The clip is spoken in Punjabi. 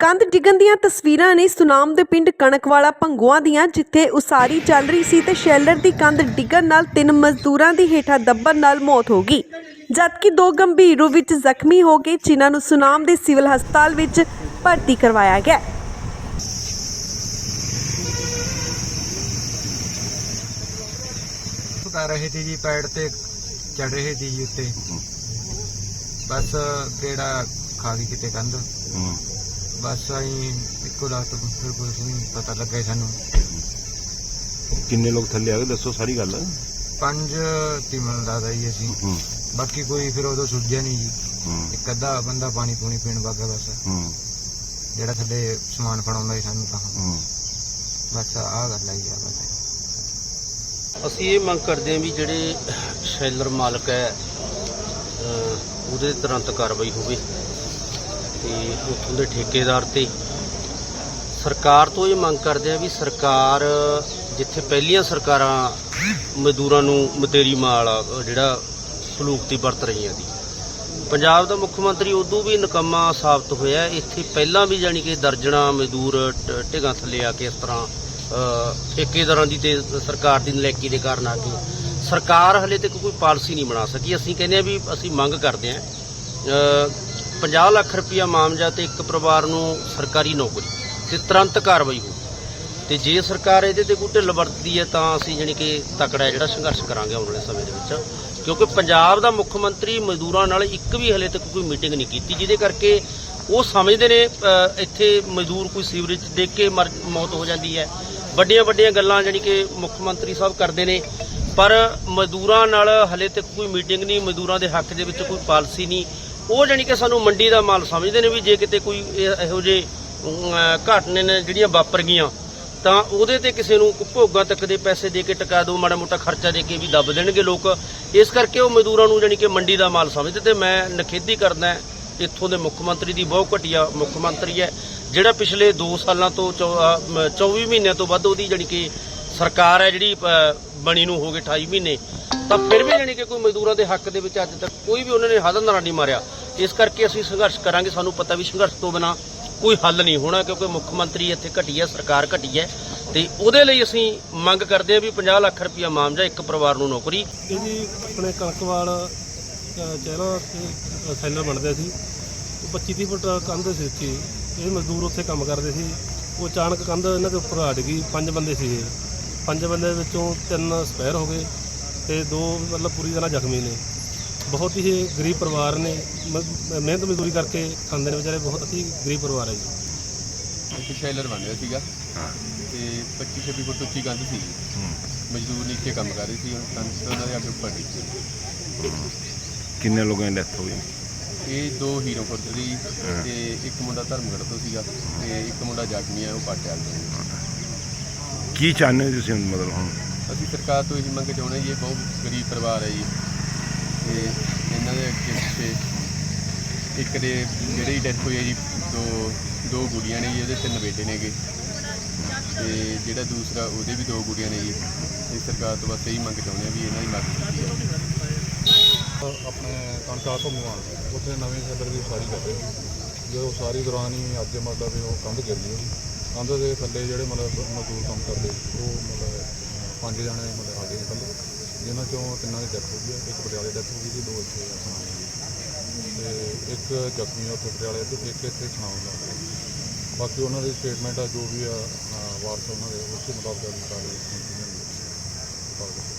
ਕੰਧ ਡਿੱਗਣ ਦੀਆਂ ਤਸਵੀਰਾਂ ਨੇ ਸੁਨਾਮ ਦੇ ਪਿੰਡ ਕਣਕਵਾਲਾ ਭੰਗੂਆਂ ਦੀਆਂ ਜਿੱਥੇ ਉਸਾਰੀ ਚੱਲ ਰਹੀ ਸੀ ਤੇ ਸ਼ੈਲਰ ਦੀ ਕੰਧ ਡਿੱਗਣ ਨਾਲ ਤਿੰਨ ਮਜ਼ਦੂਰਾਂ ਦੀ ਹੇਠਾਂ ਦੱਬਣ ਨਾਲ ਮੌਤ ਹੋ ਗਈ। ਜਦਕਿ ਦੋ ਗੰਭੀਰ ਰੂਪ ਵਿੱਚ ਜ਼ਖਮੀ ਹੋ ਗਏ ਜਿਨ੍ਹਾਂ ਨੂੰ ਸੁਨਾਮ ਦੇ ਸਿਵਲ ਹਸਪਤਾਲ ਵਿੱਚ ਭਰਤੀ ਕਰਵਾਇਆ ਗਿਆ। ਕਰ ਰਹੇ ਸੀ ਜੀ ਪੈੜ ਤੇ ਚੜ ਰਹੇ ਸੀ ਜੀ ਉੱਤੇ। ਬਸ ਕਿਹੜਾ ਖਾ ਗਈ ਕਿਤੇ ਕੰਧ। ਹੂੰ। ਬਸ ਆਈ ਇੱਕੋ ਰਾਤ ਫਿਰ ਕੁਝ ਨਹੀਂ ਪਤਾ ਲੱਗਾ ਜੀ ਸਾਨੂੰ। ਕਿੰਨੇ ਲੋਕ ਥੱਲੇ ਆ ਗਏ? ਦੱਸੋ ਸਾਰੀ ਗੱਲ। ਪੰਜ ਟੀਮਾਂ ਦਾ ਜੀ ਅਸੀਂ। ਹੂੰ। ਬਾਕੀ ਕੋਈ ਫਿਰ ਉਦੋਂ ਸੁੱਝਿਆ ਨਹੀਂ ਜੀ। ਹੂੰ। ਇੱਕ ਅੱਧਾ ਬੰਦਾ ਪਾਣੀ ਪੂਣੀ ਪੀਣ ਵਗਾ ਬਸ। ਹੂੰ। ਜਿਹੜਾ ਥੱਲੇ ਸਮਾਨ ਫੜਾਉਂਦਾ ਸੀ ਸਾਨੂੰ ਤਾਂ। ਹੂੰ। ਬਸ ਆਹ ਗੱਲ ਆਈ ਆ। ਬਸ ਅਸੀਂ ਇਹ ਮੰਗ ਕਰਦੇ ਹਾਂ ਵੀ ਜਿਹੜੇ ਸ਼ੈਲਰ ਮਾਲਕ ਹੈ ਅਹ ਉਹਦੇ ਤੁਰੰਤ ਕਾਰਵਾਈ ਹੋਵੇ। ਤੇ ਉੱਥੋਂ ਦੇ ਠੇਕੇਦਾਰ ਤੇ। ਸਰਕਾਰ ਤੋਂ ਇਹ ਮੰਗ ਕਰਦੇ ਆ ਵੀ ਸਰਕਾਰ, ਜਿੱਥੇ ਪਹਿਲੀਆਂ ਸਰਕਾਰਾਂ ਮਜ਼ਦੂਰਾਂ ਨੂੰ ਮਤੇਰੀ ਮਾਲ, ਜਿਹੜਾ ਸਲੂਕ ਦੀ ਵਰਤ ਰਹੀਆਂ ਦੀ ਪੰਜਾਬ ਦਾ ਮੁੱਖ ਮੰਤਰੀ ਉਦੋਂ ਵੀ ਨਕਮਾ ਸਾਬਤ ਹੋਇਆ। ਇੱਥੇ ਪਹਿਲਾਂ ਵੀ ਜਾਣੀ ਕਿ ਦਰਜਣਾ ਮਜ਼ਦੂਰ ਟ- ਢਿੱਗਾਂ ਥੱਲੇ ਆ ਕੇ ਇਸ ਤਰ੍ਹਾਂ ਠੇਕੇਦਾਰਾਂ ਦੀ ਤੇ ਸਰਕਾਰ ਦੀ ਨਲੈਕੀ ਦੇ ਕਾਰਨ ਆ ਕੇ ਸਰਕਾਰ ਹਲੇ ਤੱਕ ਕੋਈ ਪਾਲਿਸੀ ਨਹੀਂ ਬਣਾ ਸਕੀ। ਅਸੀਂ ਕਹਿੰਦੇ ਆ ਵੀ ਅਸੀਂ ਮੰਗ ਕਰਦੇ ਆ 50 ਲੱਖ ਰੁਪਇਆ ਮਾਮਜਾ ਤੇ ਇੱਕ ਪਰਿਵਾਰ ਨੂੰ ਸਰਕਾਰੀ ਨੌਕਰੀ ਤੇ ਤੁਰੰਤ ਕਾਰਵਾਈ ਹੋ ਤੇ ਜੇ ਸਰਕਾਰ ਇਹਦੇ ਤੇ ਕੋਈ ਢਿੱਲ ਵਰਤਦੀ ਹੈ ਤਾਂ ਅਸੀਂ ਜਾਣੀ ਕਿ ਤਕੜਾ ਜਿਹੜਾ ਸੰਘਰਸ਼ ਕਰਾਂਗੇ ਆਉਣ ਵਾਲੇ ਸਮੇਂ ਦੇ ਵਿੱਚ। ਕਿਉਂਕਿ ਪੰਜਾਬ ਦਾ ਮੁੱਖ ਮੰਤਰੀ ਮਜ਼ਦੂਰਾਂ ਨਾਲ ਇੱਕ ਵੀ ਹਲੇ ਤੱਕ ਕੋਈ ਮੀਟਿੰਗ ਨਹੀਂ ਕੀਤੀ, ਜਿਹਦੇ ਕਰਕੇ ਉਹ ਸਮਝਦੇ ਨੇ ਇੱਥੇ ਮਜ਼ਦੂਰ ਕੋਈ ਸੀਵਰੇਜ 'ਚ ਕੇ ਮਰ, ਮੌਤ ਹੋ ਜਾਂਦੀ ਹੈ। ਵੱਡੀਆਂ ਵੱਡੀਆਂ ਗੱਲਾਂ ਜਾਣੀ ਕਿ ਮੁੱਖ ਮੰਤਰੀ ਸਾਹਿਬ ਕਰਦੇ ਨੇ, ਪਰ ਮਜ਼ਦੂਰਾਂ ਨਾਲ ਹਲੇ ਤੱਕ ਕੋਈ ਮੀਟਿੰਗ ਨਹੀਂ, ਮਜ਼ਦੂਰਾਂ ਦੇ ਹੱਕ ਦੇ ਵਿੱਚ ਕੋਈ ਪਾਲਿਸੀ ਨਹੀਂ। ਉਹ ਜਾਣੀ ਕਿ ਸਾਨੂੰ ਮੰਡੀ ਦਾ ਮਾਲ ਸਮਝਦੇ ਨੇ ਵੀ ਜੇ ਕਿਤੇ ਕੋਈ ਇਹ- ਇਹੋ ਜਿਹੇ ਅਮ, ਘਟਨੇ ਨੇ ਜਿਹੜੀਆਂ ਵਾਪਰ ਗਈਆਂ ਤਾਂ ਉਹਦੇ ਤੇ ਕਿਸੇ ਨੂੰ ਭੋਗਾਂ ਤੱਕ ਦੇ ਪੈਸੇ ਦੇ ਕੇ ਟਕਾ ਦੋ ਮਾੜਾ ਮੋਟਾ ਖਰਚਾ ਦੇ ਕੇ ਵੀ ਦੱਬ ਦੇਣਗੇ ਲੋਕ। ਇਸ ਕਰਕੇ ਉਹ ਮਜ਼ਦੂਰਾਂ ਨੂੰ ਜਾਣੀ ਕਿ ਮੰਡੀ ਦਾ ਮਾਲ ਸਮਝਦੇ ਤੇ ਮੈਂ ਨਖੇਦੀ ਕਰਦਾ ਇੱਥੋਂ ਦੇ ਮੁੱਖ ਮੰਤਰੀ ਦੀ ਬਹੁਤ ਘਟੀਆ ਮੁੱਖ ਮੰਤਰੀ ਹੈ ਜਿਹੜਾ ਪਿਛਲੇ 2 ਸਾਲਾਂ ਤੋਂ ਚੌ- ਅਹ, 24 ਮਹੀਨਿਆਂ ਤੋਂ ਵੱਧ ਉਹਦੀ ਜਾਣੀ ਕਿ ਸਰਕਾਰ ਹੈ ਜਿਹੜੀ ਬਣੀ ਨੂੰ ਹੋ ਗਏ 28 ਮਹੀਨੇ। ਤਾਂ ਫਿਰ ਵੀ ਜਾਣੀ ਕਿ ਕੋਈ ਮਜ਼ਦੂਰਾਂ ਦੇ ਹੱਕ ਦੇ ਵਿੱਚ ਅੱਜ ਤੱਕ ਕੋਈ ਵੀ ਉਹਨਾਂ ਨੇ ਹੱਦ ਨਾਰਾ ਨਹੀਂ ਮਾਰਿਆ। ਇਸ ਕਰਕੇ ਅਸੀਂ ਸੰਘਰਸ਼ ਕਰਾਂਗੇ। ਸਾਨੂੰ ਪਤਾ ਵੀ ਸੰਘਰਸ਼ ਤੋਂ ਬਿਨਾ ਕੋਈ ਹੱਲ ਨਹੀਂ ਹੋਣਾ ਕਿਉਂਕਿ ਮੁੱਖ ਮੰਤਰੀ ਇੱਥੇ ਘਟੀ ਹੈ ਸਰਕਾਰ ਘਟੀ ਹੈ। ਤੇ ਉਹਦੇ ਲਈ ਅਸੀਂ ਮੰਗ ਕਰਦੇ ਹਾਂ ਵੀ 50 ਲੱਖ ਰੁਪਇਆ ਮਾਮਜਾ ਇੱਕ ਪਰਿਵਾਰ ਨੂੰ ਨੌਕਰੀ। ਇਹ ਜੀ ਆਪਣੇ ਕਣਕਵਾਲ ਅ, ਚਹਿਰਾ ਤੇ ਸੈਲਰ ਬਣਦੇ ਸੀ। ਉਹ 25 30 ਫੁੱਟ ਕੰਧ ਸੀ ਉੱਚੀ। ਇਹ ਮਜ਼ਦੂਰ ਉੱਥੇ ਕੰਮ ਕਰਦੇ ਸੀ। ਉਹ ਅਚਾਨਕ ਕੰਧ ਇਹਨਾਂ ਦੇ ਉੱਪਰ ਹਟ ਗਈ ਪੰਜ ਬੰਦੇ ਸੀਗੇ ਪੰਜ ਬੰਦੇ ਵਿੱਚੋਂ ਤਿੰਨ ਸਪੈਰ ਹੋ ਗਏ ਤੇ ਦੋ ਮਤਲਬ ਪੂਰੀ ਤਰ੍ਹਾਂ ਜ਼ਖਮੀ ਨੇ। ਬਹੁਤ ਹੀ ਗਰੀਬ ਪਰਿਵਾਰ ਨੇ ਮ- ਮਿਹਨਤ ਮਜ਼ਦੂਰੀ ਕਰਕੇ ਖਾਂਦੇ ਨੇ ਵਿਚਾਰੇ ਬਹੁਤ ਹੀ ਗਰੀਬ ਪਰਿਵਾਰ ਹੈ ਜੀ। ਇੱਕ ਸ਼ੈਲਰ ਬਣ ਰਿਹਾ ਸੀਗਾ ਹਾਂ। ਤੇ 25 26 ਫੁੱਟ ਉੱਚੀ ਕੰਧ ਸੀ। ਮਜ਼ਦੂਰ ਨੀਚੇ ਕੰਮ ਕਰ ਰਹੇ ਸੀ ਉਹ ਕੰਧ ਤੋਂ ਉਹਨਾਂ ਦੇ ਅੱਗੇ ਉੱਪਰ ਡਿੱਗੀ ਕਿੰਨੇ ਲੋਕਾਂ ਦੀ ਡੈਥ ਹੋ ਗਈ? ਇਹ ਦੋ ਹੀਰੋ ਖੁਰਦ ਦੀ। ਤੇ ਇੱਕ ਮੁੰਡਾ ਧਰਮਗੜ੍ਹ ਤੋਂ ਸੀਗਾ ਤੇ ਇੱਕ ਮੁੰਡਾ ਜ਼ਖਮੀ ਆ ਉਹ ਪਾਟਿਆਲ ਤੋਂ ਕੀ ਚਾਹੁੰਦੇ ਹੋ ਤੁਸੀਂ ਮਤਲਬ ਹੁਣ? ਅਸੀਂ ਸਰਕਾਰ ਤੋਂ ਇਹੀ ਮੰਗ ਚਾਹੁੰਦੇ ਜੀ ਇਹ ਬਹੁਤ ਗਰੀਬ ਪਰਿਵਾਰ ਹੈ ਜੀ। ਤੇ ਇਹਨਾਂ ਦੇ ਅੱਗੇ ਪਿੱਛੇ ਇੱਕ ਦੇ ਜਿਹੜੀ ਡੈਥ ਹੋਈ ਹੈ ਜੀ, ਦੋ ਦੋ ਗੁੜੀਆਂ ਨੇ ਜੀ, ਉਹਦੇ ਤਿੰਨ ਬੇਟੇ ਨੇਗੇ ਤੇ ਜਿਹੜਾ ਦੂਸਰਾ, ਉਹਦੇ ਵੀ ਦੋ ਗੁੜੀਆਂ ਨੇ ਜੀ। ਇਹ ਸਰਕਾਰ ਤੋਂ ਬਸ ਇਹੀ ਮੰਗ ਚਾਹੁੰਦੇ ਆ ਵੀ ਇਹਨਾਂ ਦੀ ਮਦਦ ਕੀਤੀ ਜਾਵੇ। ਆਪਣੇ ਕਣਕਾਂ ਘੁੰਮੂਆਂ ਉੱਥੇ ਨਵੇਂ ਸੈਲਰ ਦੀ ਉਸਾਰੀ ਕਰਦੇ ਸੀ ਜੋ ਉਸਾਰੀ ਦੌਰਾਨ ਹੀ ਅੱਜ ਮਤਲਬ ਵੀ ਉਹ ਕੰਧ ਗਿਰ ਗਈ ਕੰਧ ਦੇ ਥੱਲੇ ਜਿਹੜੇ ਮਤਲਬ ਮਜ਼ਦੂਰ ਕੰਮ ਕਰਦੇ, ਉਹ ਮਤਲਬ ਪੰਜ ਜਣੇ ਮਤਲਬ ਆ ਗਏ ਥੱਲੇ। ਚੋਂ ਤਿੰਨਾਂ ਦੀ ਡੈਥ ਹੋ ਗਈ ਹੈ, ਇੱਕ ਪਟਿਆਲੇ ਡੈਥ ਹੋ ਗਈ ਜੀ ਦੋ ਇੱਥੇ ਆਪਣਾ ਤੇ ਇੱਕ ਜ਼ਖਮੀ ਉੱਥੇ ਪਟਿਆਲੇ ਤੇ, ਇੱਕ ਇੱਥੇ ਸੁਣਾਉਂਦਾ ਬਾਕੀ ਉਹਨਾਂ ਦੀ ਸਟੇਟਮੈਂਟ ਆ, ਜੋ ਵੀ ਆ ਵਾਰਸ ਉਹਨਾਂ ਦੇ, ਉਸੇ ਮੁਤਾਬਕ ਕਰ ਹਾਂ